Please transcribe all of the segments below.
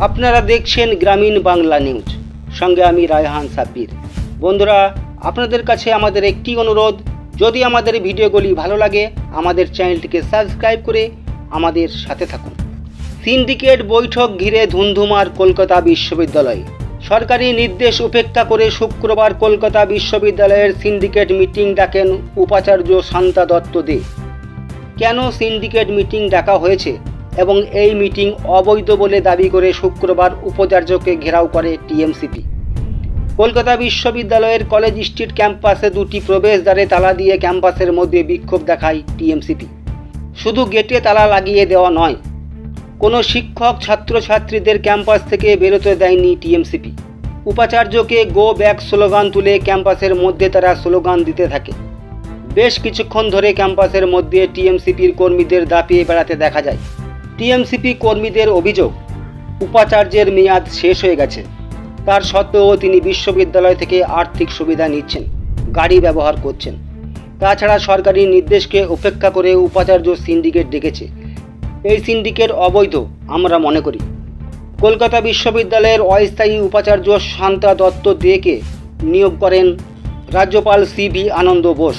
আপনারা দেখছেন গ্রামীণ বাংলা নিউজ। সঙ্গে আমি রায়হান সাব্বির। বন্ধুরা, আপনাদের কাছে আমাদের একটি অনুরোধ, যদি আমাদের ভিডিওগুলি ভালো লাগে, আমাদের চ্যানেলটিকে সাবস্ক্রাইব করে আমাদের সাথে থাকুন। সিন্ডিকেট বৈঠক ঘিরে ধুন্ধুমার কলকাতা বিশ্ববিদ্যালয়। সরকারি নির্দেশ উপেক্ষা করে শুক্রবার কলকাতা বিশ্ববিদ্যালয়ের সিন্ডিকেট মিটিং ডাকেন উপাচার্য শান্তা দত্ত দে। কেন সিন্ডিকেট মিটিং ডাকা হয়েছে? এবং এই মিটিং অবৈধ বলে দাবি করে শুক্রবার উপাচার্যকে ঘেরাও করে টিএমসিপি। কলকাতা বিশ্ববিদ্যালয়ের কলেজ স্ট্রিট ক্যাম্পাসে দুটি প্রবেশদ্বারে তালা দিয়ে ক্যাম্পাসের মধ্যে বিক্ষোভ দেখায় টিএমসিপি। শুধু গেটে তালা লাগিয়ে দেওয়া নয়, কোনো শিক্ষক ছাত্রছাত্রীদের ক্যাম্পাস থেকে বেরোতে দেয়নি টিএমসিপি। উপাচার্যকে গো ব্যাক স্লোগান তুলে ক্যাম্পাসের মধ্যে তারা স্লোগান দিতে থাকে। বেশ কিছুক্ষণ ধরে ক্যাম্পাসের মধ্যে টিএমসিপির কর্মীদের দাপিয়ে বেড়াতে দেখা যায়। টিএমসিপি কর্মীদের অভিযোগ, উপাচার্যের মেয়াদ শেষ হয়ে গেছে। তার সত্ত্বেও তিনি বিশ্ববিদ্যালয় থেকে আর্থিক সুবিধা নিচ্ছেন, গাড়ি ব্যবহার করছেন। তাছাড়া সরকারি নির্দেশকে উপেক্ষা করে উপাচার্য সিন্ডিকেট ডেকেছে। এই সিন্ডিকেট অবৈধ, আমরা মনে করি। কলকাতা বিশ্ববিদ্যালয়ের অস্থায়ী উপাচার্য শান্তা দত্ত দেকে নিয়োগ করেন রাজ্যপাল সি ভি আনন্দ বোস।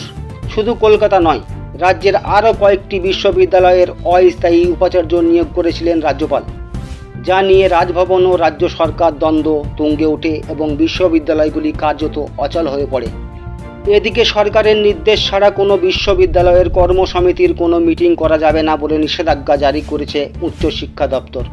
শুধু কলকাতা নয় রাজ্যের আরও কয়েকটি বিশ্ববিদ্যালয়ের অস্থায়ী উপাচার্য নিয়োগ করেছিলেন রাজ্যপাল। যা নিয়ে রাজভবন ও রাজ্য সরকার দ্বন্দ্ব তুঙ্গে ওঠে এবং বিশ্ববিদ্যালয়গুলি কার্যত অচল হয়ে পড়ে। এদিকে সরকারের নির্দেশ ছাড়া কোনো বিশ্ববিদ্যালয়ের কর্মসমিতির কোনো মিটিং করা যাবে না বলে নিষেধাজ্ঞা জারি করেছে উচ্চশিক্ষা দপ্তর।